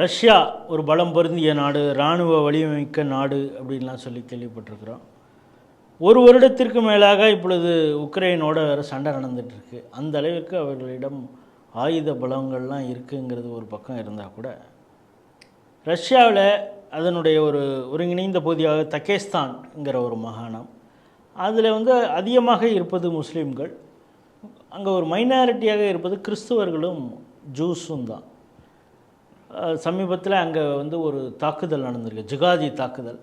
Russia ஒரு பலம் பொருந்திய நாடு இராணுவ வலிமைமிக்க நாடு அப்படின்லாம் சொல்லி கேள்விப்பட்டிருக்கிறோம். ஒரு வருடத்திற்கு மேலாக இப்பொழுது உக்ரைனோட வேறு சண்டை நடந்துகிட்ருக்கு அந்த அளவுக்கு அவர்களிடம் ஆயுத பலங்கள்லாம் இருக்குங்கிறது ஒரு பக்கம் இருந்தால் கூட ரஷ்யாவில் அதனுடைய ஒரு ஒருங்கிணைந்த பகுதியாக தக்கேஸ்தான்ங்கிற ஒரு மாகாணம். அதில் வந்து அதிகமாக இருப்பது முஸ்லீம்கள். அங்கே ஒரு மைனாரிட்டியாக இருப்பது கிறிஸ்துவர்களும் ஜூஸும் தான். சமீபத்தில் அங்கே வந்து ஒரு தாக்குதல் நடந்திருக்கு ஜிகாதி தாக்குதல்.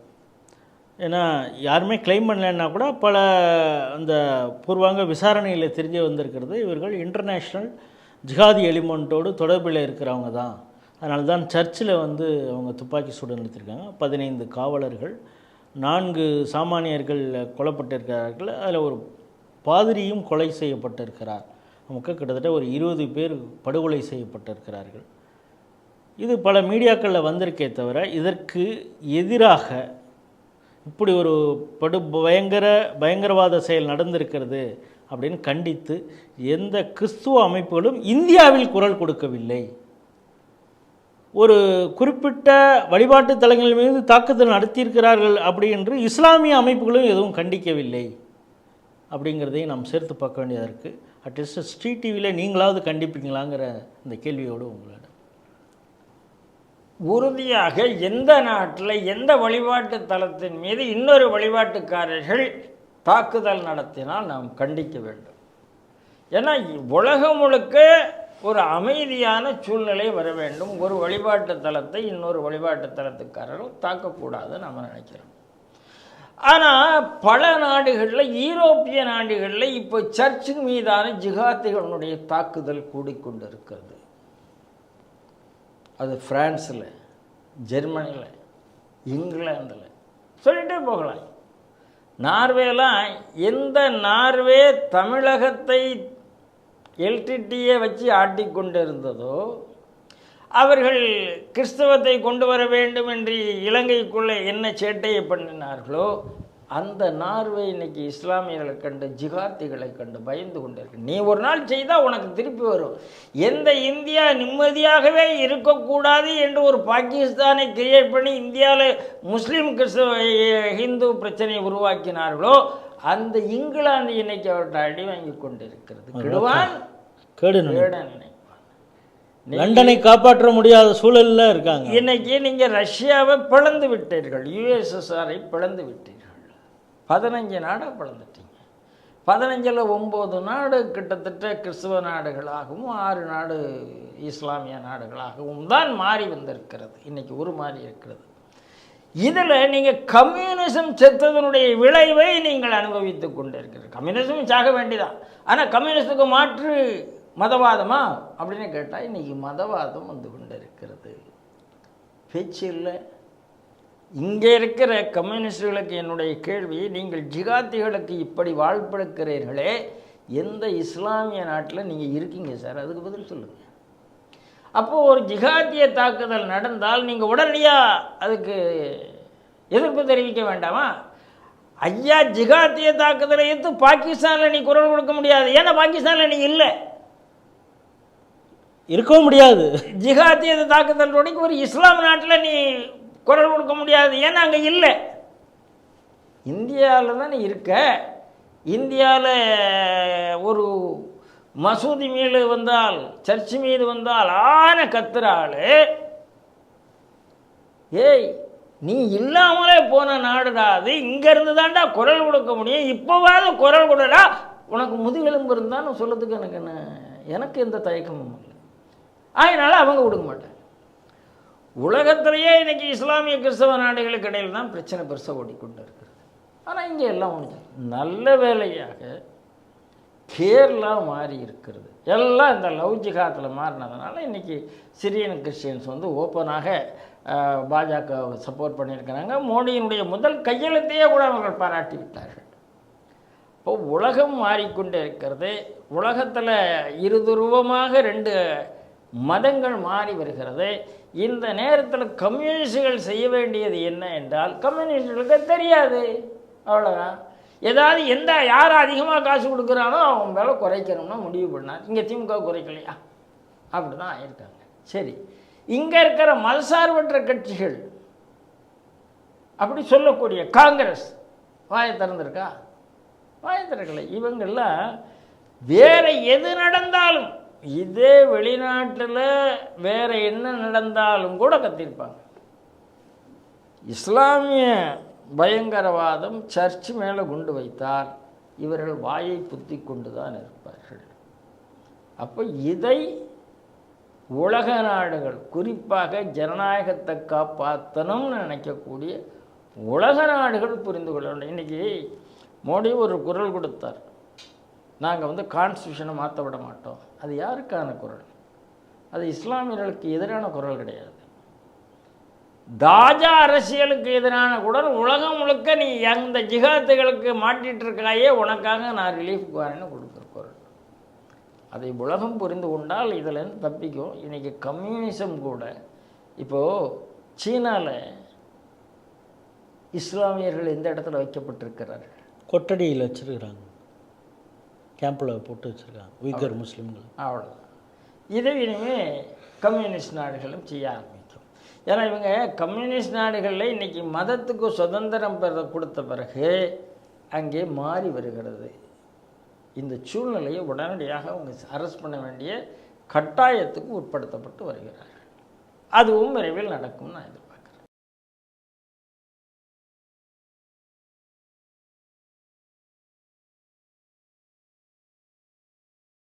ஏன்னா யாருமே கிளைம் பண்ணலைன்னா கூட பல அந்த பூர்வாங்க விசாரணையில் தெரிய வந்திருக்கிறது இவர்கள் இன்டர்நேஷ்னல் ஜிகாதி எலிமெண்ட்டோடு தொடர்பில் இருக்கிறவங்க தான். அதனால தான் சர்ச்சில் வந்து அவங்க துப்பாக்கி சூடு நடத்திருக்காங்க. பதினைந்து காவலர்கள் நான்கு சாமானியர்கள் கொல்லப்பட்டிருக்கிறார்கள். அதில் ஒரு பாதிரியும் கொலை செய்யப்பட்டிருக்கிறார். நமக்கு கிட்டத்தட்ட ஒரு இருபது பேர் படுகொலை செய்யப்பட்டிருக்கிறார்கள். இது பல மீடியாக்களில் வந்திருக்கே தவிர இதற்கு எதிராக இப்படி ஒரு படு பயங்கர பயங்கரவாத செயல் நடந்திருக்கிறது அப்படின்னு கண்டித்து எந்த கிறிஸ்துவ அமைப்புகளும் இந்தியாவில் குரல் கொடுக்கவில்லை. ஒரு குறிப்பிட்ட வழிபாட்டு தலங்கள் மீது தாக்குதல் நடத்தியிருக்கிறார்கள் அப்படி என்று இஸ்லாமிய அமைப்புகளும் எதுவும் கண்டிக்கவில்லை. அப்படிங்கிறதையும் நாம் சேர்த்து பார்க்க வேண்டியதாக இருக்குது அட்லீஸ்ட் ஸ்ட்ரீட் டிவியில் நீங்களாவது கண்டிப்பீங்களாங்கிற இந்த கேள்வியோடு உங்களோட உறுதியாக எந்த நாட்டில் எந்த வழிபாட்டு தலத்தின் மீது இன்னொரு வழிபாட்டுக்காரர்கள் தாக்குதல் நடத்தினால் நாம் கண்டிக்க வேண்டும். ஏன்னா உலகம் முழுக்க ஒரு அமைதியான சூழ்நிலை வர வேண்டும். ஒரு வழிபாட்டு தலத்தை இன்னொரு வழிபாட்டு தலத்துக்காரர்கள் தாக்கக்கூடாது நம்ம நினைக்கிறோம். ஆனால் பல நாடுகளில் ஈரோப்பிய நாடுகளில் இப்போ சர்ச்சின் மீதான ஜிகாத்திகளுடைய தாக்குதல் கூடிக்கொண்டிருக்கிறது. அது ஃப்ரான்ஸில் ஜெர்மனியில் இங்கிலாந்தில். சொல்லிகிட்டே போகலாம். நார்வேலாம் எந்த நார்வே தமிழகத்தை எல்டிடியை வச்சு ஆட்டிக்கொண்டு இருந்ததோ அவர்கள் கிறிஸ்தவத்தை கொண்டு வர வேண்டும் என்று இலங்கைக்குள்ளே என்ன சேட்டையை பண்ணினார்களோ அந்த நார்வே இன்னைக்கு இஸ்லாமியர்களை கண்டு ஜிகாத்திகளை கண்டு பயந்து கொண்டிருக்கு. நீ ஒரு நாள் செய்தால் உனக்கு திருப்பி வரும். எந்த இந்தியா நிம்மதியாகவே இருக்கக்கூடாது என்று ஒரு பாகிஸ்தானை கிரியேட் பண்ணி இந்தியாவில் முஸ்லீம் கிறிஸ்தவ ஹிந்து பிரச்சனையை உருவாக்கினார்களோ அந்த இங்கிலாந்து இன்னைக்கு அவர்கிட்ட அடி வாங்கி கொண்டிருக்கிறது. கிடுவான் கேடு நினை- கேட நினைப்பான் லண்டனை காப்பாற்ற முடியாத சூழலில் இருக்காங்க. இன்னைக்கு நீங்கள் ரஷ்யாவை பிளந்து விட்டீர்கள். யுஎஸ்எஸ்ஆரை பிளந்து விட்டீர்கள். பதினஞ்சு நாடாக பிளந்துட்டீங்க பதினஞ்சில் ஒம்பது நாடு கிட்டத்தட்ட கிறிஸ்துவ நாடுகளாகவும் ஆறு நாடு இஸ்லாமிய நாடுகளாகவும் தான் மாறி வந்திருக்கிறது. இன்னைக்கு உருமாறி இருக்கிறது. இதில் நீங்கள் கம்யூனிசம் செத்ததனுடைய விளைவை நீங்கள் அனுபவித்துக் கொண்டிருக்கிறீர்கள். கம்யூனிசம் சாக வேண்டிதான். ஆனால் கம்யூனிஸ்டுக்கு மாற்று மதவாதமா? அப்படின்னு கேட்டால் இன்றைக்கி மதவாதம் வந்து கொண்டிருக்கிறது. பேச்சு இல்லை. இங்கே இருக்கிற கம்யூனிஸ்டுகளுக்கு என்னுடைய கேள்வி நீங்கள் ஜிகாத்திகளுக்கு இப்படி வாழ்ப்படுக்கிறீர்களே எந்த இஸ்லாமிய நாட்டில் நீங்கள் இருக்கீங்க சார்? அதுக்கு பதில் சொல்லுங்கள் அப்போது ஒரு ஜிகாத்திய தாக்குதல் நடந்தால் நீங்கள் உடனடியாக அதுக்கு எதிர்ப்பு தெரிவிக்க வேண்டாமா? ஐயா ஜிகாத்திய தாக்குதலை எடுத்து பாகிஸ்தானில் நீ குரல் கொடுக்க முடியாது. ஏன்னா பாகிஸ்தானில் நீ இல்லை. இருக்கவும் முடியாது. ஜிகாத்திய தாக்குதல் ஒரு இஸ்லாம் நாட்டில் நீ குரல் கொடுக்க முடியாது. ஏன்னா அங்கே இல்லை. இந்தியாவில் தான் நீ இருக்க இந்தியாவில் ஒரு மசூதி மீது வந்தால் சர்ச் மீது வந்தால் ஆன கத்துறாள் ஆளு ஏய் நீ இல்லாமலே போன நாடுடா அது. இங்கேருந்து தாண்டா குரல் கொடுக்க முடியும். இப்போவாவது குரல் கொடுடா. உனக்கு முதுகெலும்பு இருந்தான்னு சொல்லதுக்கு எனக்கு என்ன? எனக்கு எந்த தயக்கமும் இல்லை. அதனால் அவங்க கொடுக்க மாட்டாங்க. உலகத்திலேயே இன்றைக்கி இஸ்லாமிய கிறிஸ்தவ நாடுகளுக்கு இடையில் தான் பிரச்சனை பெருசாக ஓடிக்கொண்டு இருக்கிறது ஆனால் இங்கே எல்லாம் ஒன்று நல்ல வேலையாக கேரளா மாறி இருக்கிறது. எல்லாம் இந்த லவ் ஜிகாத்தில் மாறினதுனால இன்றைக்கி சிரியன் கிறிஸ்டியன்ஸ் வந்து ஓப்பனாக பாஜக சப்போர்ட் பண்ணியிருக்கிறாங்க. மோடியினுடைய முதல் கையெழுத்தையே கூட அவர்கள் பாராட்டி விட்டார்கள். இப்போ உலகம் மாறிக்கொண்டே இருக்கிறது. உலகத்தில் இருதுருவமாக ரெண்டு மதங்கள் மாறி வருகிறது. இந்த நேரத்தில் கம்யூனிஸ்டுகள் செய்ய வேண்டியது என்ன என்றால் கம்யூனிஸ்டுகளுக்கு தெரியாது. அவ்வளோதான் ஏதாவது எந்த யார் அதிகமாக காசு கொடுக்குறானோ அவன் மேலே குறைக்கணும்னு முடிவு பண்ணார். இங்கே திமுக குறைக்கலையா? அப்படி தான் ஆயிருக்காங்க. சரி. இங்கே இருக்கிற மதசார்பற்ற கட்சிகள் அப்படி சொல்லக்கூடிய காங்கிரஸ் வாயை திறந்திருக்கா? வாயை திறக்கலை. இவங்கெல்லாம் வேற எது நடந்தாலும் இதே வெளிநாட்டில் வேறு என்ன நடந்தாலும் கூட கத்திருப்பாங்க. இஸ்லாமிய பயங்கரவாதம் சர்ச் மேலே குண்டு வைத்தால் இவர்கள் வாயை புத்தி கொண்டு தான் இருப்பார்கள். அப்போ இதை உலக நாடுகள் குறிப்பாக ஜனநாயகத்தை காப்பாற்றணும்னு நினைக்கக்கூடிய உலக நாடுகள் புரிந்து கொள்ள வேண்டும். இன்றைக்கி மோடி ஒரு குரல் கொடுத்தார். நாங்கள் வந்து கான்ஸ்டியூஷனை மாற்ற விட மாட்டோம். அது யாருக்கான குரல்? அது இஸ்லாமியர்களுக்கு எதிரான குரல் கிடையாது. தாஜா அரசியலுக்கு எதிரான குரல் உலகம் முழுக்க நீ அந்த ஜிகாத்துகளுக்கு மாட்டிகிட்டு இருக்காயே உனக்காக நான் ரிலீஃப் வரேன்னு கொடுக்குற குரல். அதை உலகம் புரிந்து கொண்டால் இதிலேருந்து தப்பிக்கும். இன்றைக்கி கம்யூனிசம் கூட இப்போது சீனாவில் இஸ்லாமியர்கள் எந்த இடத்துல வைக்கப்பட்டிருக்கிறார்கள்? கொட்டடியில் வச்சுருக்கிறாங்க. கேம்பில் போட்டு வச்சுருக்காங்க உய்கர் முஸ்லீம்கள். அவ்வளோதான் இதை இனிமே கம்யூனிஸ்ட் நாடுகளும் செய்ய ஆரம்பிக்கும் ஏன்னா இவங்க கம்யூனிஸ்ட் நாடுகளில் இன்னைக்கு மதத்துக்கு சுதந்திரம் பெற கொடுத்த பிறகு அங்கே மாறி வருகிறது. இந்த சூழ்நிலையை உடனடியாக அவங்க அரெஸ்ட் பண்ண வேண்டிய கட்டாயத்துக்கு உட்படுத்தப்பட்டு வருகிறார்கள். அதுவும் விரைவில் நடக்கும் நான் எதிர்பார்க்கிறேன்.